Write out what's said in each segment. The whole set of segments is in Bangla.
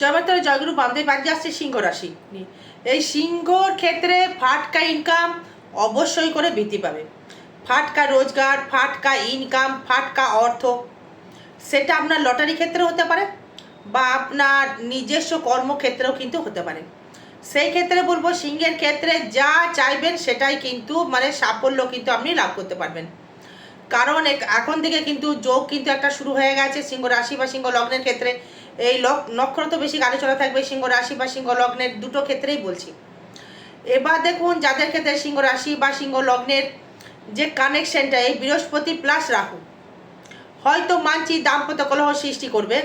জয়মাত্র জয়গুরু বামদেব আজ আসছে সিংহ রাশি এই সিংহর ক্ষেত্রে ফাটকা ইনকাম অবশ্যই করে বৃদ্ধি পাবে। ফাটকা রোজগার, ফাটকা ইনকাম ফাটকা অর্থ, সেটা আপনার লটারি ক্ষেত্রে হতে পারে বা আপনার নিজস্ব কর্মক্ষেত্রেও কিন্তু হতে পারে। সেই ক্ষেত্রে বলব সিংহের ক্ষেত্রে যা চাইবেন সেটাই কিন্তু মানে সাফল্য কিন্তু আপনি লাভ করতে পারবেন। কারণ এখন থেকে কিন্তু যোগ কিন্তু একটা শুরু হয়ে গেছে সিংহ রাশি বা সিংহ লগ্নের ক্ষেত্রে। এই নক্ষত্র তো বেশি আলোচনা থাকবে, সিংহ রাশি বা সিংহ লগ্নের দুটো ক্ষেত্রেই বলছি। এবার দেখুন যাদের ক্ষেত্রে সিংহ রাশি বা সিংহ লগ্নের যে কানেকশনটা, এই বৃহস্পতি প্লাস রাহু। হয়তো মানছি দাম্পত্য কলহ সৃষ্টি করবে,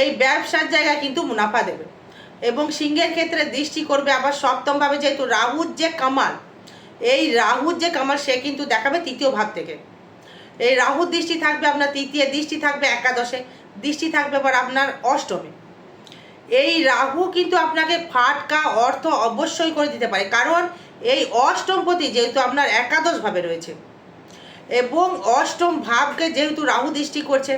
এই ব্যবসার জায়গায় কিন্তু মুনাফা দেবে এবং সিংহের ক্ষেত্রে দৃষ্টি করবে আবার সপ্তমভাবে যেহেতু রাহুর যে কামাল, এই রাহুর যে কামাল সে কিন্তু দেখাবে তৃতীয় ভাব থেকে। এই রাহুর দৃষ্টি থাকবে আপনার, তৃতীয় দৃষ্টি থাকবে একাদশে। দৃষ্টি থাকবে আবার আপনার অষ্টমে। এই রাহু কিন্তু আপনাকে ফাটকা অর্থ অবশ্যই করে দিতে পারে, কারণ এই অষ্টমপতি যেহেতু আপনার একাদশভাবে রয়েছে এবং অষ্টম ভাবকে যেহেতু রাহু দৃষ্টি করছে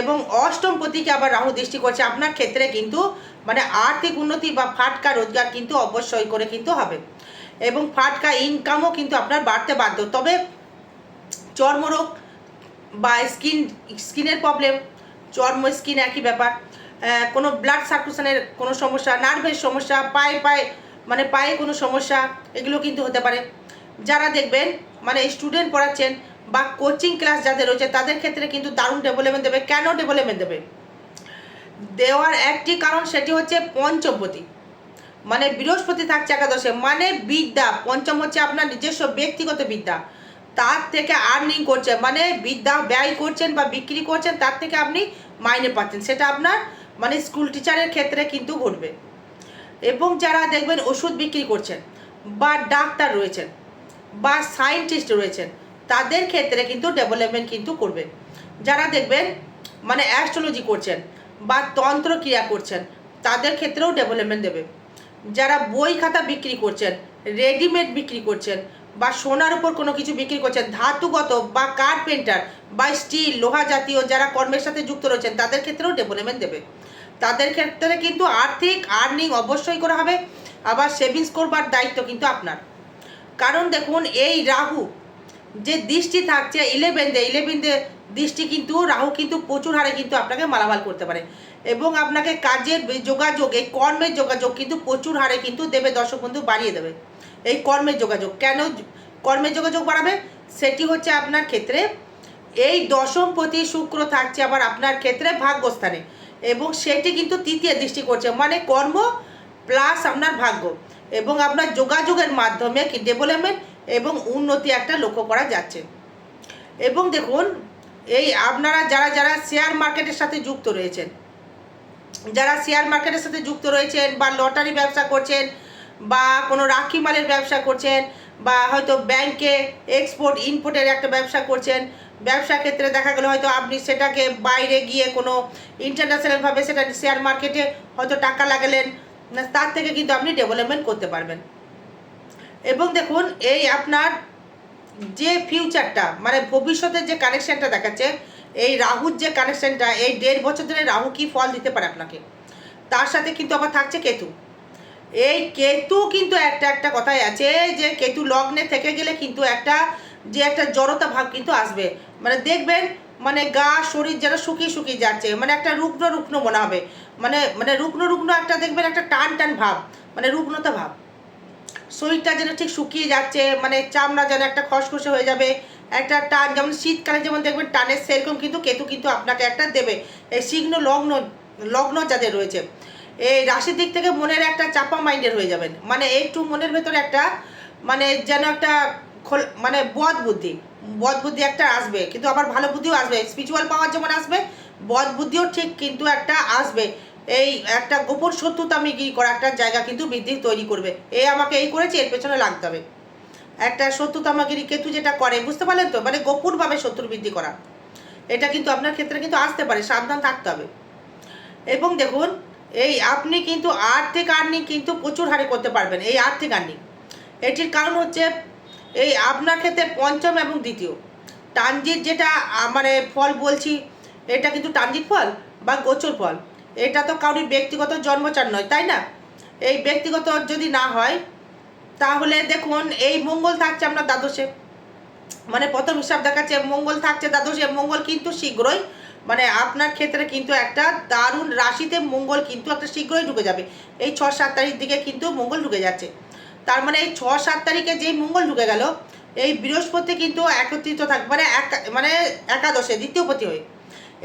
এবং অষ্টম পতিকে আবার রাহু দৃষ্টি করছে, আপনার ক্ষেত্রে কিন্তু মানে আর্থিক উন্নতি বা ফাটকা রোজগার কিন্তু অবশ্যই করে কিন্তু হবে এবং ফাটকা ইনকামও কিন্তু আপনার বাড়তে বাধ্য। তবে চর্মরোগ বা স্কিন স্কিনের প্রবলেম চর্ম স্কিন একই ব্যাপার। কোনো ব্লাড সার্কুলেশনের কোনো সমস্যা নার্ভের সমস্যা, পায়ে পায়ে মানে পায়ে কোনো সমস্যা, এগুলো কিন্তু হতে পারে। যারা দেখবেন মানে স্টুডেন্ট পড়াচ্ছেন বা কোচিং ক্লাস যাদের রয়েছে, তাদের ক্ষেত্রে কিন্তু দারুণ ডেভেলপমেন্ট দেবে। কেন ডেভেলপমেন্ট দেবে? দেওয়ার একটি কারণ সেটি হচ্ছে পঞ্চমপতি। মানে বৃহস্পতি থাকছে একাদশে মানে বিদ্যা। পঞ্চম হচ্ছে আপনার নিজস্ব ব্যক্তিগত বিদ্যা। তার থেকে আর্নিং করছেন মানে বিদ্যা ব্যয় করছেন বা বিক্রি করছেন, তার থেকে আপনি মাইনে পাচ্ছেন। সেটা আপনার মানে স্কুল টিচারের ক্ষেত্রে কিন্তু ঘটবে। এবং যারা দেখবেন ওষুধ বিক্রি করছেন, বা ডাক্তার রয়েছেন, বা সায়েন্টিস্ট রয়েছেন, তাদের ক্ষেত্রে কিন্তু ডেভেলপমেন্ট কিন্তু করবে। যারা দেখবেন মানে অ্যাস্ট্রোলজি করছেন, বা তন্ত্র ক্রিয়া করছেন, তাদের ক্ষেত্রেও ডেভেলপমেন্ট দেবে। যারা বই খাতা বিক্রি করছেন রেডিমেড বিক্রি করছেন বা সোনার উপর কোনো কিছু বিক্রি করছেন ধাতুগত বা কার্পেন্টার বা স্টিল লোহা জাতীয় যারা কর্মের সাথে যুক্ত রয়েছেন, তাদের ক্ষেত্রেও ডেভেলপমেন্ট দেবে। তাদের ক্ষেত্রে কিন্তু আর্থিক আর্নিং অবশ্যই করা হবে, আবার সেভিংস করবার দায়িত্ব কিন্তু আপনার। কারণ দেখুন, এই রাহু যে দৃষ্টি থাকছে ইলেভেনতে ইলেভেনতে দৃষ্টি কিন্তু, রাহু কিন্তু প্রচুর হারে কিন্তু আপনাকে মালামাল করতে পারে। এবং আপনাকে কাজের যোগাযোগ, এই কর্মের যোগাযোগ কিন্তু প্রচুর হারে কিন্তু দেবে, দর্শক বন্ধু, বাড়িয়ে দেবে। এই কর্মের যোগাযোগ। কেন কর্মের যোগাযোগ বাড়াবে? সেটি হচ্ছে আপনার ক্ষেত্রে এই দশম প্রতি শুক্র থাকছে আবার আপনার ক্ষেত্রে ভাগ্যস্থানে এবং সেটি কিন্তু তৃতীয় দৃষ্টি করছে। মানে কর্ম প্লাস আপনার ভাগ্য এবং আপনার যোগাযোগের মাধ্যমে কি ডেভেলপমেন্ট এবং উন্নতি একটা লক্ষ্য করা যাচ্ছে। এবং দেখুন, এই আপনারা যারা যারা শেয়ার মার্কেটের সাথে যুক্ত রয়েছেন, যারা শেয়ার মার্কেটের সাথে যুক্ত রয়েছেন বা লটারি ব্যবসা করছেন বা কোনো রাখি মালের ব্যবসা করছেন বা হয়তো ব্যাংকে এক্সপোর্ট ইম্পোর্টের একটা ব্যবসা করছেন, ব্যবসা ক্ষেত্রে দেখা গেলো হয়তো আপনি সেটাকে বাইরে গিয়ে কোনো ইন্টারন্যাশনালভাবে সেটা শেয়ার মার্কেটে হয়তো টাকা লাগালেন তার থেকে কিন্তু আপনি ডেভেলপমেন্ট করতে পারবেন। এবং দেখুন, এই আপনার যে ফিউচারটা মানে ভবিষ্যতের যে কানেকশনটা দেখাচ্ছে, এই রাহুর যে কানেকশনটা এই দেড় বছর ধরে রাহু কি ফল দিতে পারে আপনাকে? তার সাথে কিন্তু আবার থাকছে কেতু। এই কেতু কিন্তু একটা একটা কথাই আছে, যে কেতু লগ্নে থেকে গেলে কিন্তু একটা, যে একটা জড়তা ভাব কিন্তু আসবে। মানে দেখবেন মানে গা, শরীর যেন শুকিয়ে শুকিয়ে যাচ্ছে মানে একটা রুগ্ন রুগ্ন মনে হবে। মানে মানে রুগ্ন রুগ্ন একটা দেখবেন একটা টান টান ভাব মানে রুগ্নতা ভাব। শরীরটা যেন ঠিক শুকিয়ে যাচ্ছে মানে চামড়া যেন একটা খসখসে হয়ে যাবে, একটা টান, যেমন শীতকালে যেমন দেখবেন টানের সেরকম কিন্তু কেতু কিন্তু আপনাকে একটা দেবে। এই সিগ্ন লগ্ন লগ্ন যাদের রয়েছে। এই রাশির দিক থেকে মনের একটা চাপা মাইন্ডের হয়ে যাবেন। মানে একটু মনের ভেতরে একটা মানে যেন একটা খোল মানে বদ বুদ্ধি। বদ বুদ্ধি একটা আসবে, কিন্তু আবার ভালো বুদ্ধিও আসবে। স্পিরিচুয়াল পাওয়ার যেমন আসবে, বদ বুদ্ধিও ঠিক কিন্তু একটা আসবে। এই একটা গোপন শত্রুতা আমি কি করা একটা জায়গা কিন্তু বৃদ্ধি তৈরি করবে। এ আমাকে এই করেছে, এর পেছনে লাগতে হবে। একটা শত্রুতামাগিরি কেতু যেটা করে, বুঝতে পারলেন তো? মানে গোপনভাবে শত্রু বৃদ্ধি করা। এটা কিন্তু আপনার ক্ষেত্রে কিন্তু আসতে পারে, সাবধান থাকতে হবে। এবং দেখুন এই আপনি কিন্তু আর্থিক আর্নিং কিন্তু প্রচুর হারে করতে পারবেন, এই আর্থিক আর্নিং এটির কারণ হচ্ছে, এই আপনার ক্ষেত্রে পঞ্চম এবং দ্বিতীয়। ট্রানজিট যেটা মানে ফল বলছি, এটা কিন্তু ট্রানজিট ফল বা গোচর ফল। এটা তো কারোর ব্যক্তিগত জন্মচার নয়, তাই না? এই ব্যক্তিগত যদি না হয়, তাহলে দেখুন, এই মঙ্গল থাকছে আপনার দ্বাদশে। মানে প্রথম হিসাব দেখাচ্ছে, মঙ্গল থাকছে দ্বাদশে, মঙ্গল কিন্তু শীঘ্রই মানে আপনার ক্ষেত্রে কিন্তু একটা দারুণ রাশিতে মঙ্গল কিন্তু একটা শীঘ্রই ঢুকে যাবে। এই ছ সাত তারিখ দিকে কিন্তু মঙ্গল ঢুকে যাচ্ছে। তার মানে এই ছ সাত তারিখে যেই মঙ্গল ঢুকে গেল, এই বৃহস্পতি কিন্তু একত্রিত থাকবে মানে একা মানে একাদশে দ্বিতীয় পতি হয়ে।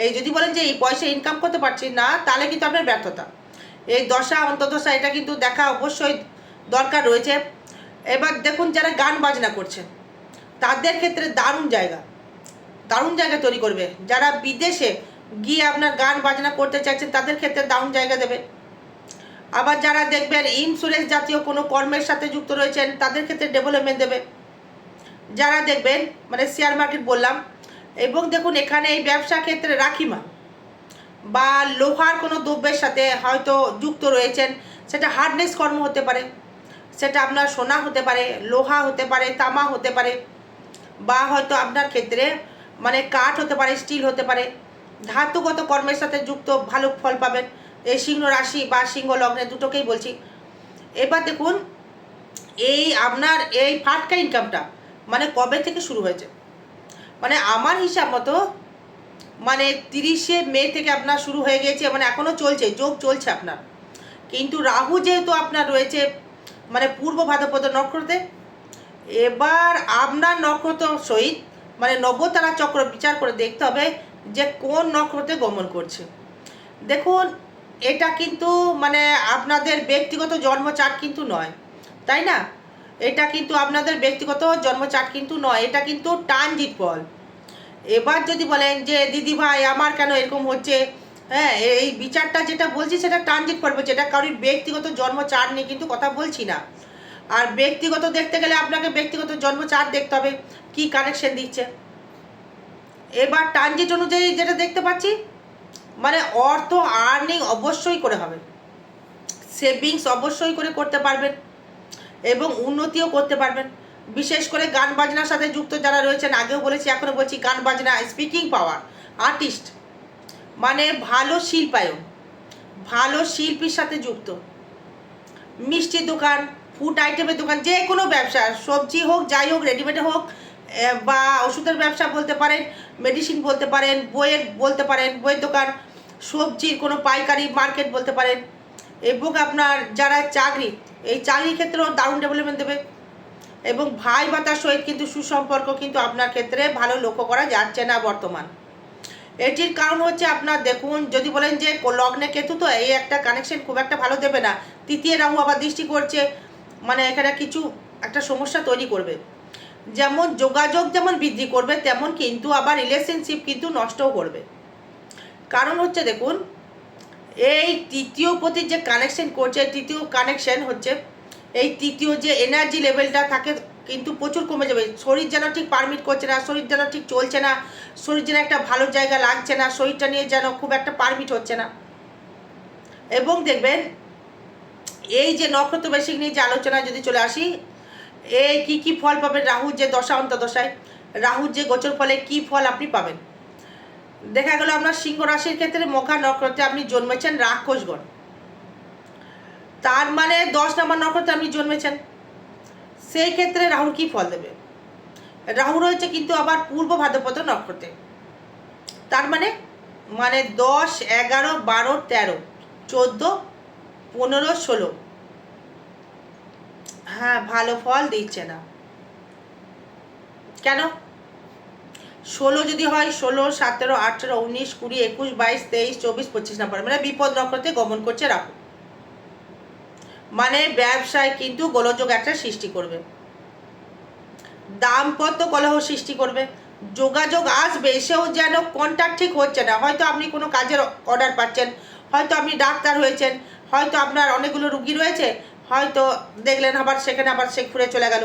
এই যদি বলেন যে এই পয়সা ইনকাম করতে পারছি না, তাহলে কিন্তু আপনার ব্যর্থতা। এই দশা অন্তদশা এটা কিন্তু দেখা অবশ্যই দরকার রয়েছে। এবার দেখুন যারা গান বাজনা করছেন তাদের ক্ষেত্রে দারুণ জায়গা। দারুণ জায়গা তৈরি করবে। যারা বিদেশে গিয়ে আপনার গান বাজনা করতে চাইছেন তাদের ক্ষেত্রে দারুণ জায়গা দেবে। আবার যারা দেখবেন ইন্স্যুরেন্স জাতীয় কোনো কর্মের সাথে যুক্ত রয়েছেন, তাদের ক্ষেত্রে ডেভেলপমেন্ট দেবে। যারা দেখবেন মানে শেয়ার মার্কেট বললাম, এবং দেখুন এখানে এই ব্যবসা ক্ষেত্রে রাখিমা, বা লোহার কোনো দ্রব্যের সাথে হয়তো যুক্ত রয়েছেন, সেটা হার্ডনেস কর্ম হতে পারে, সেটা আপনার সোনা হতে পারে, লোহা হতে পারে, তামা হতে পারে, বা হয়তো আপনার ক্ষেত্রে মানে কাঠ হতে পারে, স্টিল হতে পারে, ধাতুগত কর্মের সাথে যুক্ত ভালো ফল পাবেন। এই সিংহ রাশি বা সিংহ লগ্নে দুটোকেই বলছি। এবার দেখুন, এই আপনার এই ফাটকা ইনকামটা মানে কবে থেকে শুরু হয়েছে? মানে আমার হিসাব মতো মানে তিরিশে মে থেকে আপনার শুরু হয়ে গিয়েছে মানে এখনও চলছে, যোগ চলছে আপনার। কিন্তু রাহু যেহেতু আপনার রয়েছে মানে পূর্ব ভাদ্রপদ নক্ষত্রে, এবার আপনার নক্ষত্র সহিত মানে নবতারা চক্র বিচার করে দেখতে হবে যে কোন নক্ষত্রে গমন করছে। দেখুন, এটা কিন্তু মানে আপনাদের ব্যক্তিগত জন্মচাট কিন্তু নয়, তাই না? এটা কিন্তু আপনাদের ব্যক্তিগত জন্মচাট কিন্তু নয়, এটা কিন্তু ট্রানজিট ফল এবার যদি বলেন যে, দিদি ভাই, আমার কেন এরকম হচ্ছে? হ্যাঁ এই বিচারটা যেটা বলছি সেটা ট্রানজিট ফল বলছে এটা কারোর ব্যক্তিগত জন্মচাট নিয়ে কিন্তু কথা বলছি না। আর ব্যক্তিগত দেখতে গেলে আপনাকে ব্যক্তিগত জন্মচাট দেখতে হবে, কি কানেকশন দিচ্ছে। এবার ট্রানজিট অনুযায়ী যেটা দেখতে পাচ্ছি মানে অর্থ আর্নিং অবশ্যই করে হবে সেভিংস অবশ্যই করে করতে পারবেন এবং উন্নতিও করতে পারবেন। বিশেষ করে গান বাজনার সাথে যুক্ত যারা রয়েছেন, আগেও বলেছি, এখনও বলছি, গান বাজনা স্পিকিং পাওয়ার আর্টিস্ট মানে ভালো শিল্পায়ন, ভালো শিল্পীর সাথে যুক্ত। মিষ্টির দোকান ফুড আইটেমের দোকান, যে কোনো ব্যবসা, সবজি হোক, যাই হোক রেডিমেড হোক বা ওষুধের ব্যবসা বলতে পারেন মেডিসিন বলতে পারেন, বইয়ের বলতে পারেন, বইয়ের দোকান, সবজির কোনো পাইকারি মার্কেট বলতে পারেন, এবং আপনার যারা চাকরি, এই চাকরির ক্ষেত্রেও দারুণ ডেভেলপমেন্ট দেবে, এবং ভাই ভাতার সহিত কিন্তু সুসম্পর্ক কিন্তু আপনার ক্ষেত্রে ভালো লক্ষ্য করা যাচ্ছে না বর্তমান। এটির কারণ হচ্ছে আপনার দেখুন, যদি বলেন যে লগ্নে কেতু তো এই একটা কানেকশন খুব একটা ভালো দেবে না, তৃতীয় রাহু আবার দৃষ্টি করছে মানে এখানে কিছু একটা সমস্যা তৈরি করবে। যেমন যোগাযোগ যেমন বৃদ্ধি করবে, তেমন কিন্তু আবার রিলেশনশিপ কিন্তু নষ্টও করবে। কারণ হচ্ছে দেখুন, এই তৃতীয় প্রতি যে কানেকশন করছে তৃতীয় কানেকশন হচ্ছে, এই তৃতীয় যে এনার্জি লেভেলটা থাকে কিন্তু প্রচুর কমে যাবে। শরীর যেন ঠিক পারমিট করছে না, শরীর যেন ঠিক চলছে না, শরীর যেন একটা ভালো জায়গা লাগছে না, শরীরটা নিয়ে যেন খুব একটা পারমিট হচ্ছে না। এবং দেখবেন এই যে নক্ষত্র বেশিক নিয়ে যে আলোচনায় যদি চলে আসি এই কি কি ফল পাবেন? রাহুর যে দশা অন্তদশায় রাহুর যে গোচর ফলে কি ফল আপনি পাবেন? দেখা গেল আপনার সিংহ রাশির ক্ষেত্রে মখা নক্ষত্রে আপনি জন্মেছেন রাক্ষসগণ। তার মানে দশ নম্বর নক্ষত্রে আপনি জন্মেছেন। সেই ক্ষেত্রে রাহুর কি ফল দেবে? রাহু রয়েছে কিন্তু আবার পূর্ব ভাদ্রপদ নক্ষত্রে। তার মানে মানে দশ, এগারো, বারো, তেরো, চোদ্দ, পনেরো, ষোলো। হ্যাঁ ভালো ফল দিচ্ছে না। কেন? ষোলো যদি হয়, ষোলো, সতেরো, আঠেরো, উনিশ, কুড়ি, একুশ, বাইশ, তেইশ, চব্বিশ, পঁচিশ নম্বর। মানে বিপদ নক্ষত্রে গমন করছে রাহু। মানে ব্যবসায় কিন্তু গোলযোগ একটা সৃষ্টি করবে। দাম্পত্য কলহ সৃষ্টি করবে। যোগাযোগ আসবে, সেও যেন কন্ট্যাক্ট ঠিক হচ্ছে না। হয়তো আপনি কোনো কাজের অর্ডার পাচ্ছেন, হয়তো আপনি ডাক্তার হয়েছেন, হয়তো আপনার অনেকগুলো রুগী রয়েছে হয়তো দেখলেন আবার সেখানে আবার সে ঘুরে চলে গেল।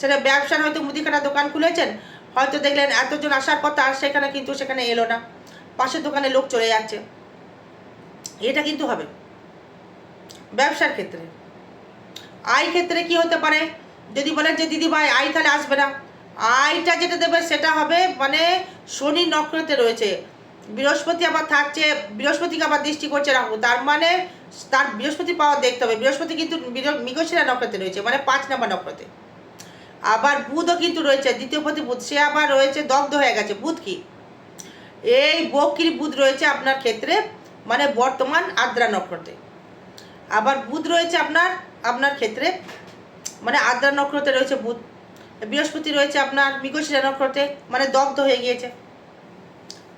সেটা ব্যবসার হয়তো মুদিখানা দোকান খুলেছেন, হয়তো দেখলেন এতজন আসার কথা সেখানে কিন্তু সেখানে এলো না। পাশের দোকানে লোক চলে যাচ্ছে। এটা কিন্তু হবে ব্যবসার ক্ষেত্রে। আয় ক্ষেত্রে কি হতে পারে? যদি বলেন যে, দিদি ভাই, আয় তাহলে আসবে না। আয়টা যেটা দেবে সেটা হবে মানে শনি নক্ষত্রে রয়েছে। বৃহস্পতি আবার থাকছে, বৃহস্পতিকে আবার দৃষ্টি করছে রাহু। তার মানে তার বৃহস্পতি পাওয়ার দেখতে হবে। বৃহস্পতি কিন্তু মৃগ- মৃগশিরা নক্ষত্রে রয়েছে মানে পাঁচ নাম্বার নক্ষত্রে। আবার বুধও কিন্তু রয়েছে, দ্বিতীয় পতি বুধ, সে আবার রয়েছে, দগ্ধ হয়ে গেছে। বুধ কি? এই বক্রি বুধ রয়েছে আপনার ক্ষেত্রে মানে বর্তমান আদ্রা নক্ষত্রে। আবার বুধ রয়েছে আপনার আপনার ক্ষেত্রে মানে আদ্রা নক্ষত্রে রয়েছে বুধ। বৃহস্পতি রয়েছে আপনার মৃগশিরা নক্ষত্রে মানে দগ্ধ হয়ে গিয়েছে।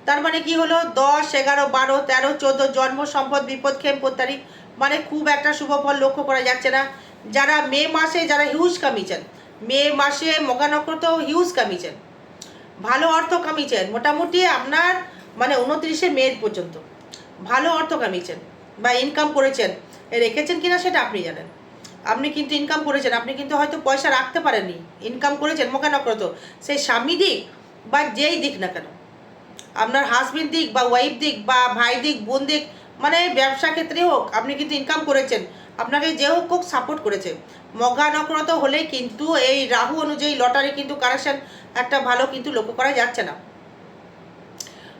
তার মানে কি হলো? দশ, এগারো, বারো, তেরো, চোদ্দ, জন্ম, সম্পদ, বিপদ খেম প্রত্যারি মানে খুব একটা শুভ ফল লক্ষ্য করা যাচ্ছে না। যারা মে মাসে, যারা হিউজ কামিয়েছেন, মে মাসে মগা নক্ষত্র হিউজ কামিয়েছেন, ভালো অর্থ কামিয়েছেন, মোটামুটি আপনার মানে উনত্রিশে মে পর্যন্ত, ভালো অর্থ কামিয়েছেন বা ইনকাম করেছেন। রেখেছেন কিনা সেটা আপনি জানেন। আপনি কিন্তু ইনকাম করেছেন, আপনি কিন্তু হয়তো পয়সা রাখতে পারেননি। ইনকাম করেছেন মোকা নক্ষত্র সেই স্বামী দিক বা যেই দিক না কেন। আপনার হাজবেন্ড দিক বা ওয়াইফ দিক বা ভাই দিক, বোন দিক মানে ব্যবসা ক্ষেত্রে হোক, আপনি কিন্তু ইনকাম করেছেন। আপনাকে যে হোক হোক সাপোর্ট করেছে। মগা নক্ষত্র হলেই কিন্তু এই রাহু অনুযায়ী লটারি কিন্তু কারেকশন একটা ভালো কিন্তু লক্ষ্য করা যাচ্ছে না।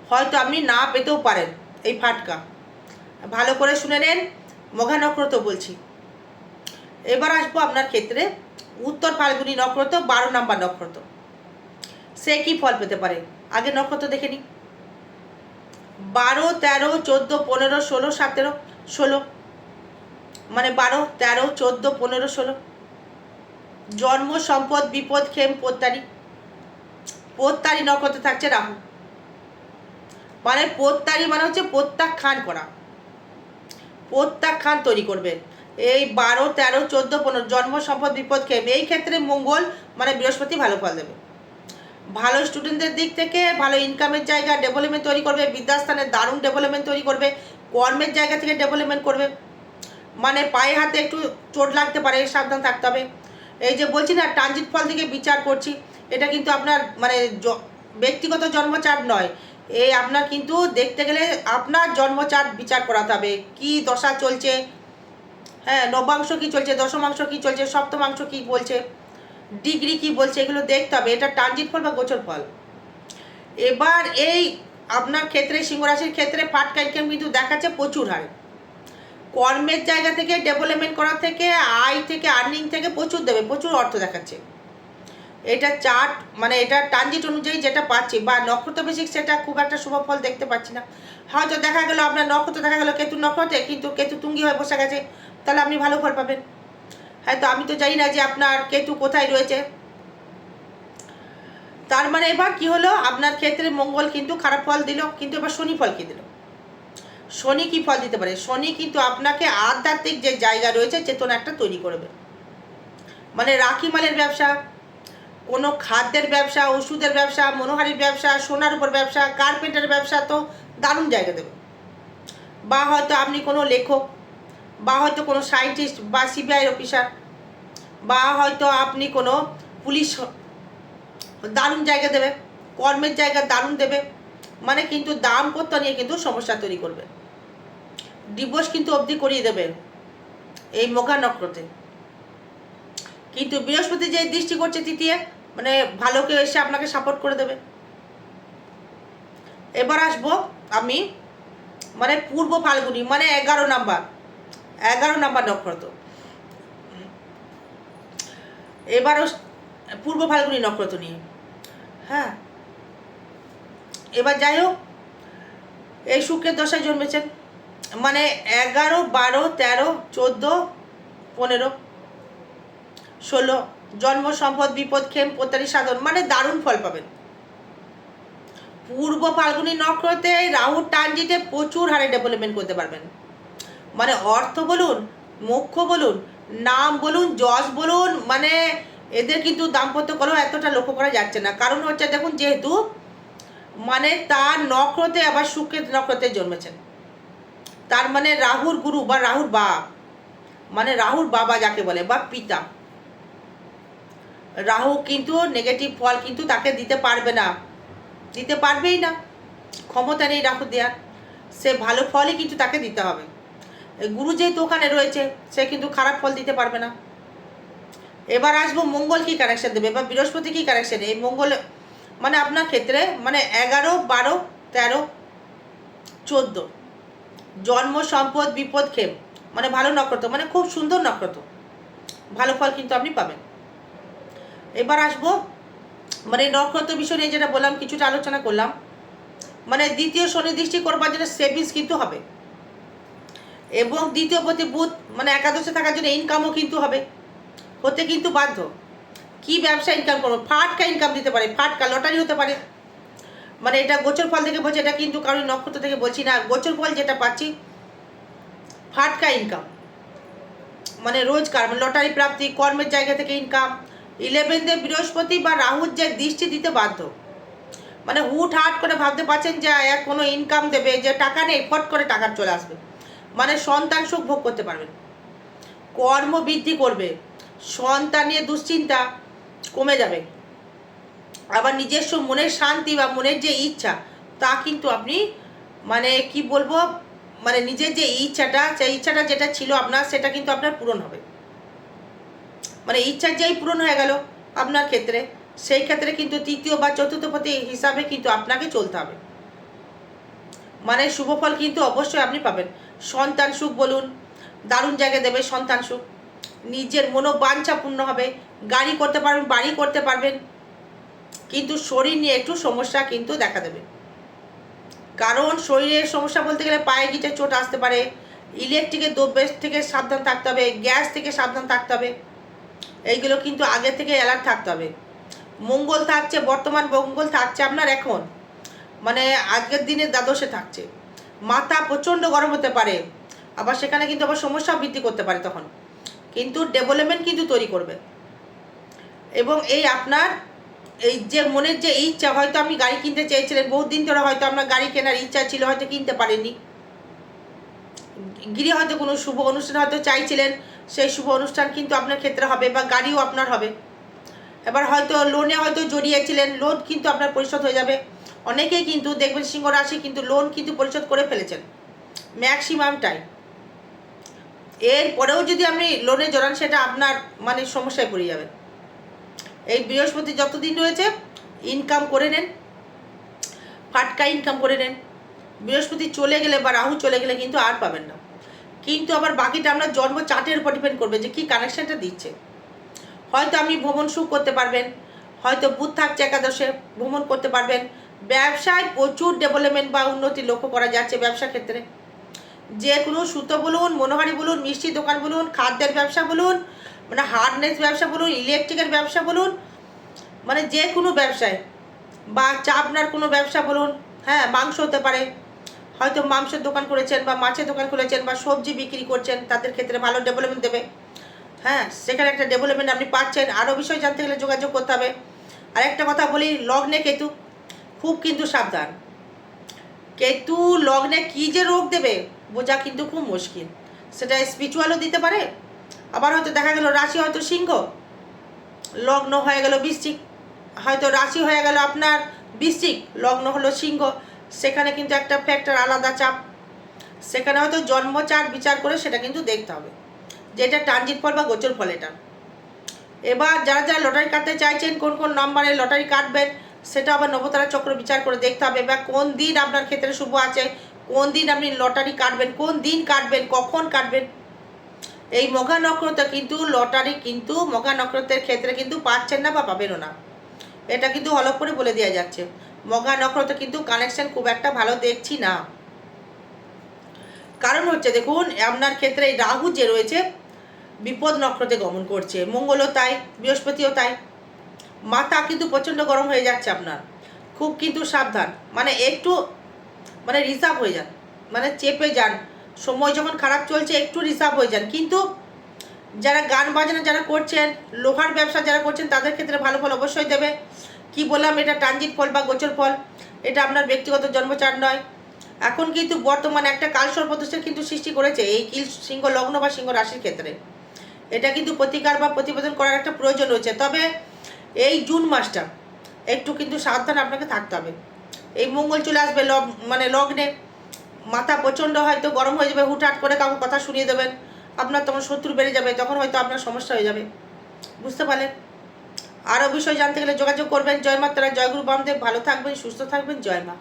হয়তো আপনি না পেতেও পারেন এই ফাটকা। ভালো করে শুনে নেন মঘা নক্রত বলছি। এবার আসব আপনার ক্ষেত্রে উত্তর ফাল্গুনি নক্ষত্র, বারো নাম্বার নক্ষত্র। সে কি ফল পেতে পারে? আগে নক্ষত্র দেখে নিই। বারো, তেরো, চোদ্দ, পনেরো, ষোলো, সতেরো, ষোলো। মানে বারো, তেরো, চোদ্দ, পনেরো, ষোলো। জন্ম, সম্পদ, বিপদ খেম পোত্তারি পোত্তারি নক্ষত্রে থাকছে রাহু। মানে পোত্তারি মানে হচ্ছে প্রত্যাখ্যান করা। প্রত্যাখ্যান তৈরি করবেন এই বারো, তেরো, চোদ্দ, পনেরো, জন্ম, সম্পদ, বিপদ খেম এই ক্ষেত্রে মঙ্গল মানে বৃহস্পতি ভালো ফল দেবে। ভালো স্টুডেন্টদের দিক থেকে ভালো ইনকামের জায়গা ডেভেলপমেন্ট তৈরি করবে বিদ্যাস্থানের দারুণ ডেভেলপমেন্ট তৈরি করবে, কর্মের জায়গা থেকে ডেভেলপমেন্ট করবে। মানে পায়ে হাতে একটু চোট লাগতে পারে, সাবধান থাকতে হবে। এই যে বলছি না ট্রানজিট ফল থেকে বিচার করছি, এটা কিন্তু আপনার মানে ব্যক্তিগত জন্মচার নয়। এই আপনার কিন্তু দেখতে গেলে আপনার জন্মচার বিচার করাতে হবে। কি দশা চলছে? হ্যাঁ নবাংশ কি চলছে, দশমাংশ কি চলছে, সপ্তমাংশ কি বলছে? ডিগ্রি কি বলছে এগুলো দেখতে হবে। এটা ট্রানজিট ফল বা গোচর ফল। এবার এই আপনার ক্ষেত্রে, সিংহরাশির ক্ষেত্রে ফাটকা ইনকাম কিন্তু দেখাচ্ছে প্রচুর হারে। কর্মের জায়গা থেকে ডেভেলপমেন্ট করার থেকে, আয় থেকে আর্নিং থেকে প্রচুর দেবে, প্রচুর অর্থ দেখাচ্ছে। এটা চার্ট মানে এটা ট্রানজিট অনুযায়ী যেটা পাচ্ছি, বা নক্ষত্র বেসিক সেটা খুব একটা শুভ ফল দেখতে পাচ্ছি না। হয়তো দেখা গেলো, আপনার নক্ষত্র দেখা গেলো, কেতু নক্ষত্রে, কিন্তু কেতু তুঙ্গি হয়ে বসে গেছে, তাহলে আপনি ভালো ফল পাবেন। হয়তো আমি তো জানি না যে আপনার কেতু কোথায় রয়েছে। তার মানে এবার কি হলো? আপনার ক্ষেত্রে মঙ্গল কিন্তু খারাপ ফল দিল, কিন্তু এবার শনি ফল কি দিল? শনি কি ফল দিতে পারে? শনি কিন্তু আপনাকে আধ্যাত্মিক যে জায়গা রয়েছে চেতনা একটা তৈরি করবে। মানে রাখি মালের ব্যবসা, কোনো খাদ্যের ব্যবসা, ওষুধের ব্যবসা, মনোহারির ব্যবসা, সোনার উপর ব্যবসা, কার্পেন্টারের ব্যবসা তো দারুণ জায়গা দেবে। বা হয়তো আপনি কোনো লেখক বা হয়তো কোনো সায়েন্টিস্ট বা সিবিআই অফিসার বা হয়তো আপনি কোনো পুলিশ দারুণ জায়গা দেবে, কর্মের জায়গা দারুণ দেবে মানে কিন্তু দাম্পত্য নিয়ে কিন্তু সমস্যা তৈরি করবে। ডিভোর্স কিন্তু অবধি করিয়ে দেবে এই মোঘা নক্ষত্রে। কিন্তু বৃহস্পতি যে দৃষ্টি করছে তৃতীয় মানে ভালো কেউ এসে আপনাকে সাপোর্ট করে দেবে। এবার আসব আমি মানে পূর্ব ফাল্গুনি মানে এগারো নাম্বার। এগারো নাম্বার নক্ষত্র এবারও পূর্ব ফাল্গুনি নক্ষত্র নিয়ে। হ্যাঁ। এবার যাই হোক, এই শুক্রের দশায় জন্মেছেন। মানে এগারো, বারো, তেরো, চোদ্দ, পনেরো, ষোলো, জন্ম, সম্পদ, বিপদ খেম প্রত্যারি সাধন মানে দারুণ ফল পাবেন। পূর্ব ফাল্গুনি নক্ষত্রে রাহুর ট্রানজিটে প্রচুর হারে ডেভেলপমেন্ট করতে পারবেন। মানে অর্থ বলুন, মোক্ষ বলুন, নাম বলুন, যশ বলুন মানে এদের কিন্তু দাম্পত্য কলহ এতটা লক্ষ্য করা যাচ্ছে না। কারণ হচ্ছে দেখুন, যেহেতু মানে তার নক্ষত্রে আবার শুক্রের নক্ষত্রে জন্মেছেন। তার মানে রাহুর গুরু বা রাহুর বাপ মানে রাহুর বাবা যাকে বলে, বা পিতা। রাহু কিন্তু নেগেটিভ ফল কিন্তু তাকে দিতে পারবে না। দিতে পারবেই না। ক্ষমতা নেই রাহু দেওয়ার সে ভালো ফলই কিন্তু তাকে দিতে হবে। গুরু যেহেতু ওখানে রয়েছে, সে কিন্তু খারাপ ফল দিতে পারবে না। এবার আসব মঙ্গল কি কানেকশন দেবে? বা বৃহস্পতি কি কানেকশন এই মঙ্গল মানে আপনার ক্ষেত্রে মানে এগারো, বারো, তেরো, চোদ্দ। জন্ম, সম্পদ, বিপদ খেম মানে ভালো নক্ষত্র মানে খুব সুন্দর নক্ষত্র। ভালো ফল কিন্তু আপনি পাবেন। এবার আসব মানে নক্ষত্র বিষয় নিয়ে যেটা বললাম, কিছুটা আলোচনা করলাম। মানে দ্বিতীয় শনি দৃষ্টি করবার জন্য সেভিংস কিন্তু হবে। এবং দ্বিতীয় প্রতি বুধ মানে একাদশে থাকার জন্য ইনকামও কিন্তু হবে। হতে কিন্তু বাধ্য। কি ব্যবসা ইনকাম করব? ফাটকা ইনকাম দিতে পারে, ফাটকা লটারি হতে পারে। মানে এটা গোচর ফল থেকে বলছি, এটা কিন্তু কারোর নক্ষত্র থেকে বলছি না। গোচর ফল যেটা পাচ্ছি, ফাটকা ইনকাম মানে রোজগার মানে লটারি প্রাপ্তি, কর্মের জায়গা থেকে ইনকাম ইলেভেন্থে বৃহস্পতি বা রাহুর যে দৃষ্টি দিতে বাধ্য। মানে হুট হাট করে ভাবতে পারছেন যে এক কোনো ইনকাম দেবে, যে টাকা নেই, ফট করে টাকা চলে আসবে। মানে সন্তান সুখ ভোগ করতে পারবেন কর্ম বৃদ্ধি করবে। সন্তান নিয়ে দুশ্চিন্তা কমে যাবে। আবার নিজস্ব মনের শান্তি বা মনের যে ইচ্ছা, তা কিন্তু আপনি মানে কি বলব মানে নিজের যে ইচ্ছাটা, সেই ইচ্ছাটা যেটা ছিল আপনার, সেটা কিন্তু আপনার পূরণ হবে। মানে ইচ্ছার যেই পূরণ হয়ে গেল আপনার ক্ষেত্রে, সেই ক্ষেত্রে কিন্তু তৃতীয় বা চতুর্থ পতি হিসাবে কিন্তু আপনাকে চলতে হবে। মানে শুভ ফল কিন্তু অবশ্যই আপনি পাবেন। সন্তান সুখ বলুন, দারুণ জায়গায় দেবে সন্তান সুখ। নিজের মনোবাঞ্ছা পূর্ণ হবে, গাড়ি করতে পারবেন, বাড়ি করতে পারবেন, কিন্তু শরীর নিয়ে একটু সমস্যা কিন্তু দেখা দেবে। কারণ শরীরের সমস্যা বলতে গেলে পায়ে গিটে চোট আসতে পারে ইলেকট্রিকের দ্রব্য থেকে সাবধান থাকতে হবে, গ্যাস থেকে সাবধান থাকতে হবে, এইগুলো কিন্তু আগে থেকে অ্যালার্ট থাকতে হবে। মঙ্গল থাকছে, বর্তমান মঙ্গল থাকছে আপনার এখন। মানে আজকের দিনে দ্বাদশে থাকছে। মাথা প্রচণ্ড গরম হতে পারে। আবার সেখানে কিন্তু আবার সমস্যা বৃদ্ধি করতে পারে তখন। কিন্তু ডেভেলপমেন্ট কিন্তু তৈরি করবে। এবং এই আপনার এই যে মনের যে ইচ্ছা, হয়তো আপনি গাড়ি কিনতে চেয়েছিলেন বহুত দিন ধরে হয়তো আপনার গাড়ি কেনার ইচ্ছা ছিল, হয়তো কিনতে পারেননি। গিরি হয়তো কোনো শুভ অনুষ্ঠান হয়তো চাইছিলেন, সেই শুভ অনুষ্ঠান কিন্তু আপনার ক্ষেত্রে হবে বা গাড়িও আপনার হবে। এবার হয়তো লোনে হয়তো জড়িয়েছিলেন লোন কিন্তু আপনার পরিশোধ হয়ে যাবে। অনেকেই কিন্তু দেখবেন সিংহ রাশি কিন্তু লোন কিন্তু পরিশোধ করে ফেলেছেন। ম্যাক্সিমামটাই এরপরেও যদি আপনি লোনে জড়ান, সেটা আপনার মানে সমস্যায় পড়ে যাবেন এই বৃহস্পতি যতদিন রয়েছে ইনকাম করে নেন। ফাটকা ইনকাম করে নেন। বৃহস্পতি চলে গেলে বা রাহু চলে গেলে কিন্তু আর পাবেন না। কিন্তু আবার বাকিটা আমরা জন্ম চার্টের উপর ডিপেন্ড করবে যে কী কানেকশানটা দিচ্ছে। হয়তো আপনি ভ্রমণ সুখ করতে পারবেন, হয়তো বুধ থাকছে একাদশে, ভ্রমণ করতে পারবেন। ব্যবসায় প্রচুর ডেভেলপমেন্ট বা উন্নতি লক্ষ্য করা যাচ্ছে ব্যবসা ক্ষেত্রে। যে কোনো সুতো বলুন, মনোহারি বলুন, মিষ্টি দোকান বলুন, খাদ্যের ব্যবসা বলুন মানে হার্ডনেস ব্যবসা বলুন ইলেকট্রিকের ব্যবসা বলুন মানে যে কোনো ব্যবসায় বা চাপনার কোনো ব্যবসা বলুন হ্যাঁ মাংস হতে পারে। হয়তো মাংসের দোকান করেছেন বা মাছের দোকান খুলেছেন বা সবজি বিক্রি করছেন, তাদের ক্ষেত্রে ভালো ডেভেলপমেন্ট দেবে। হ্যাঁ সেখানে একটা ডেভেলপমেন্ট আপনি পাচ্ছেন। আরও বিষয় জানতে গেলে যোগাযোগ করতে হবে। আর একটা কথা বলি, লগ্নে কেতু। খুব কিন্তু সাবধান। কেতু লগ্নে কী যে রোগ দেবে, বোঝা কিন্তু খুব মুশকিল। সেটা স্পিরিচুয়ালও দিতে পারে, আবার হয়তো দেখা গেল রাশি হয়তো সিংহ। লগ্ন হয়ে গেল বৃশ্চিক, হয়তো রাশি হয়ে গেল আপনার বৃশ্চিক, লগ্ন হলো সিংহ। সেখানে কিন্তু একটা ফ্যাক্টর আলাদা চাপ। সেখানে হয়তো জন্মচার বিচার করে সেটা কিন্তু দেখতে হবে, যে এটা ট্রানজিট ফল বা গোচর ফল এটা। এবার যারা যারা লটারি কাটতে চাইছেন, কোন কোন নম্বরে লটারি কাটবেন সেটা আবার নবতারা চক্র বিচার করে দেখতে হবে বা কোন দিন আপনার ক্ষেত্রে শুভ আছে, কোন দিন আপনি লটারি কাটবেন, কোন দিন কাটবেন, কখন কাটবেন? এই মঘা নক্ষত্র কিন্তু লটারি কিন্তু মঘা নক্ষত্রের ক্ষেত্রে কিন্তু পাচ্ছেন না বা পাবেনও না। এটা কিন্তু হলপ করে বলে দেওয়া যাচ্ছে। মঘা নক্ষত্র কিন্তু কানেকশন খুব একটা ভালো দেখছি না। কারণ হচ্ছে দেখুন, আপনার ক্ষেত্রে এই রাহু যে রয়েছে, বিপদ নক্ষত্রে গমন করছে। মঙ্গলও তাই, বৃহস্পতিও তাই। মাথা কিন্তু প্রচণ্ড গরম হয়ে যাচ্ছে আপনার। খুব কিন্তু সাবধান। মানে একটু মানে রিজার্ভ হয়ে যান। মানে চেপে যান। সময় যখন খারাপ চলছে, একটু রিজার্ভ হয়ে যান। কিন্তু যারা গান বাজনা যারা করছেন, লোহার ব্যবসা যারা করছেন, তাদের ক্ষেত্রে ভালো ফল অবশ্যই দেবে। কি বললাম, এটা ট্রানজিট ফল বা গোচর ফল। এটা আপনার ব্যক্তিগত জন্মচার নয়। এখন কিন্তু বর্তমানে একটা কালসর প্রতিষ্ঠান কিন্তু সৃষ্টি করেছে, এই কিল সিংহ লগ্ন বা সিংহ রাশির ক্ষেত্রে। এটা কিন্তু প্রতিকার বা প্রতিবেদন করার একটা প্রয়োজন রয়েছে। তবে এই জুন মাসটা। একটু কিন্তু সাবধান আপনাকে থাকতে হবে। এই মঙ্গল চলে আসবে, লগ মানে লগ্নে। মাথা প্রচণ্ড হয়তো গরম হয়ে যাবে, হুটহাট করে কাউকে কথা শুনিয়ে দেবেন। আপনার তখন শত্রু বেড়ে যাবে, তখন হয়তো আপনার সমস্যা হয়ে যাবে। বুঝতে পারলেন? আরও বিষয় জানতে গেলে যোগাযোগ করবেন। জয় মাতারা জয়গুরু বামদেব। ভালো থাকবেন, সুস্থ থাকবেন। জয় মা।